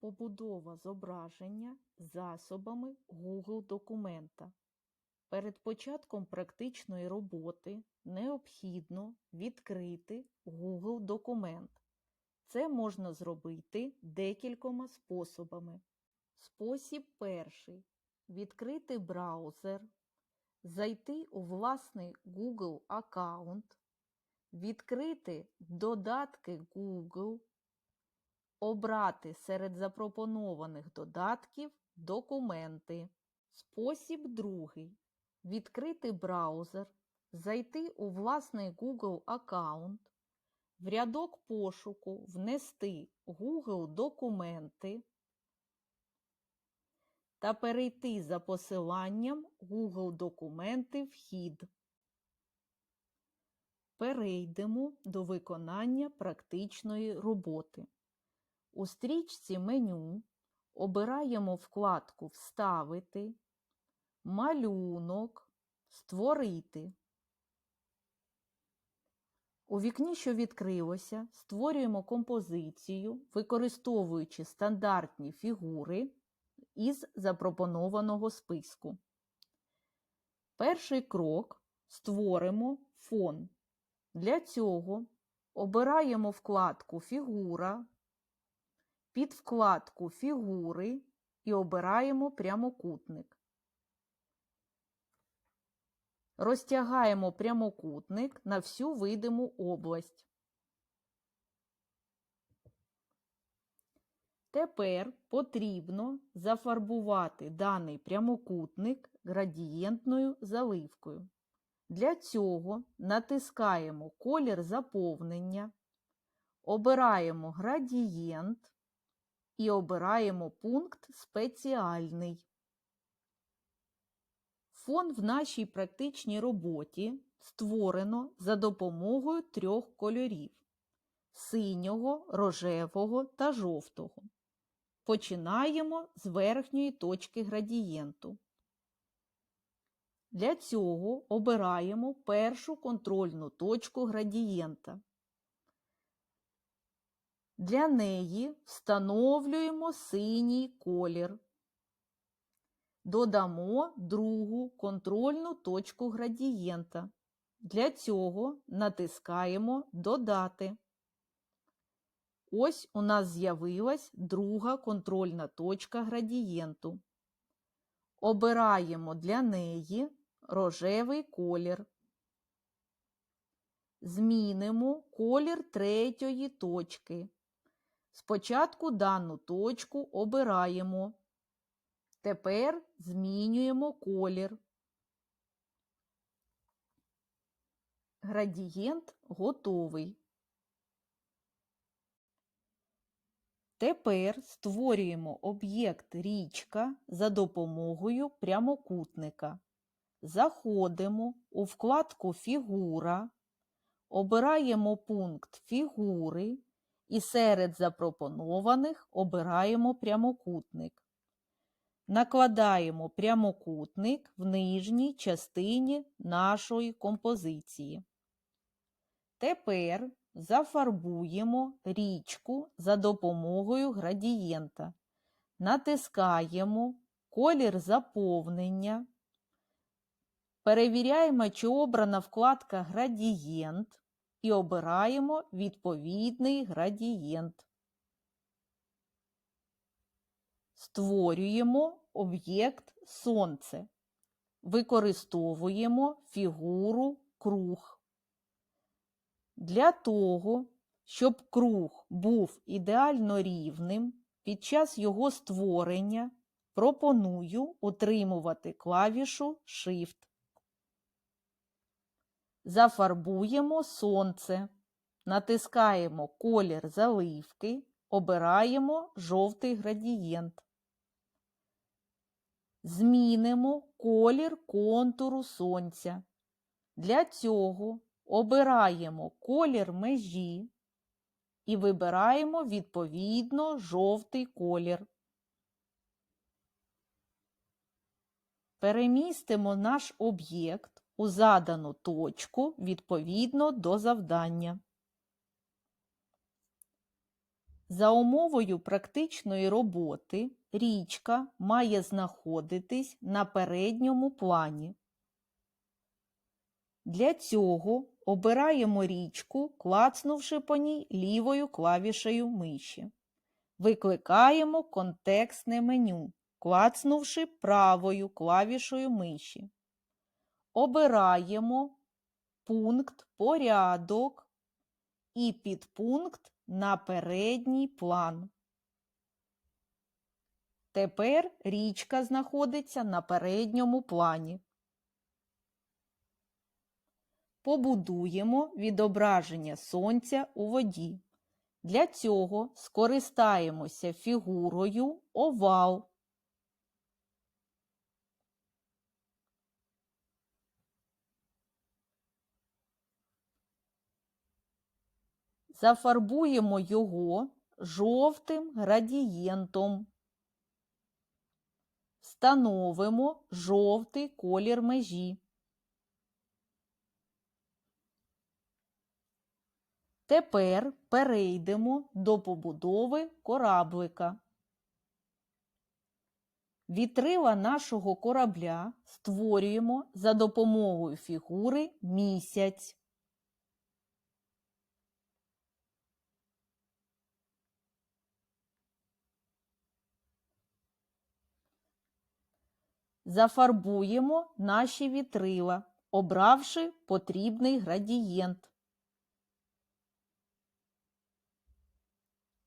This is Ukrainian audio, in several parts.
Побудова зображення засобами Google документа. Перед початком практичної роботи необхідно відкрити Google документ. Це можна зробити декількома способами. Спосіб перший. Відкрити браузер, зайти у власний Google аккаунт, відкрити додатки Google, обрати серед запропонованих додатків документи. Спосіб другий. Відкрити браузер, зайти у власний Google аккаунт, в рядок пошуку внести Google документи та перейти за посиланням Google документи вхід. Перейдемо до виконання практичної роботи. У стрічці меню обираємо вкладку Вставити, Малюнок, Створити. У вікні, що відкрилося, створюємо композицію, використовуючи стандартні фігури із запропонованого списку. Перший крок створимо фон. Для цього обираємо вкладку Фігура, під вкладку Фігури і обираємо прямокутник. Розтягаємо прямокутник на всю видиму область. Тепер потрібно зафарбувати даний прямокутник градієнтною заливкою. Для цього натискаємо колір заповнення, обираємо градієнт і обираємо пункт Спеціальний. Фон в нашій практичній роботі створено за допомогою трьох кольорів синього, рожевого та жовтого. Починаємо з верхньої точки градієнту. Для цього обираємо першу контрольну точку градієнта. Для неї встановлюємо синій колір. Додамо другу контрольну точку градієнта. Для цього натискаємо Додати. Ось у нас з'явилась друга контрольна точка градієнту. Обираємо для неї рожевий колір. Змінимо колір третьої точки. Спочатку дану точку обираємо. Тепер змінюємо колір. Градієнт готовий. Тепер створюємо об'єкт річка за допомогою прямокутника. Заходимо у вкладку Фігура, обираємо пункт Фігури і серед запропонованих обираємо прямокутник. Накладаємо прямокутник в нижній частині нашої композиції. Тепер зафарбуємо річку за допомогою градієнта. Натискаємо колір заповнення. Перевіряємо, чи обрана вкладка Градієнт і обираємо відповідний градієнт. Створюємо об'єкт Сонце. Використовуємо фігуру круг. Для того, щоб круг був ідеально рівним, під час його створення пропоную утримувати клавішу Shift. Зафарбуємо сонце, натискаємо колір заливки, обираємо жовтий градієнт. Змінимо колір контуру сонця. Для цього обираємо колір межі і вибираємо відповідно жовтий колір. Перемістимо наш об'єкт у задану точку відповідно до завдання. За умовою практичної роботи річка має знаходитись на передньому плані. Для цього обираємо річку, клацнувши по ній лівою клавішею миші. Викликаємо контекстне меню, клацнувши правою клавішою миші. Обираємо пункт Порядок і підпункт на передній план. Тепер річка знаходиться на передньому плані. Побудуємо відображення сонця у воді. Для цього скористаємося фігурою овал. Зафарбуємо його жовтим градієнтом. Встановимо жовтий колір межі. Тепер перейдемо до побудови кораблика. Вітрила нашого корабля створюємо за допомогою фігури місяць. Зафарбуємо наші вітрила, обравши потрібний градієнт.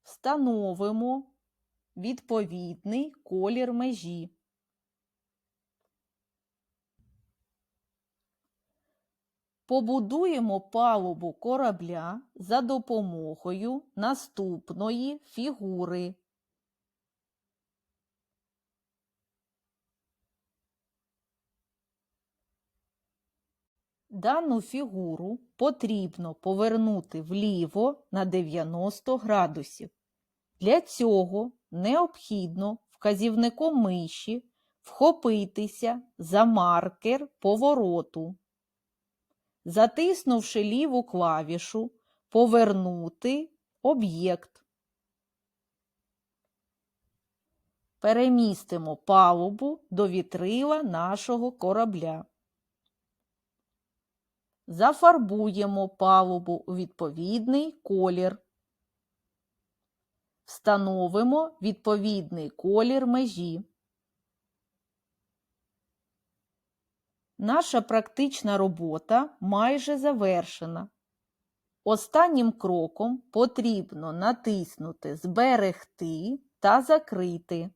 Встановимо відповідний колір межі. Побудуємо палубу корабля за допомогою наступної фігури. Дану фігуру потрібно повернути вліво на 90 градусів. Для цього необхідно вказівником миші вхопитися за маркер повороту. Затиснувши ліву клавішу, повернути об'єкт. Перемістимо палубу до вітрила нашого корабля. Зафарбуємо палубу у відповідний колір. Встановимо відповідний колір межі. Наша практична робота майже завершена. Останнім кроком потрібно натиснути Зберегти та закрити.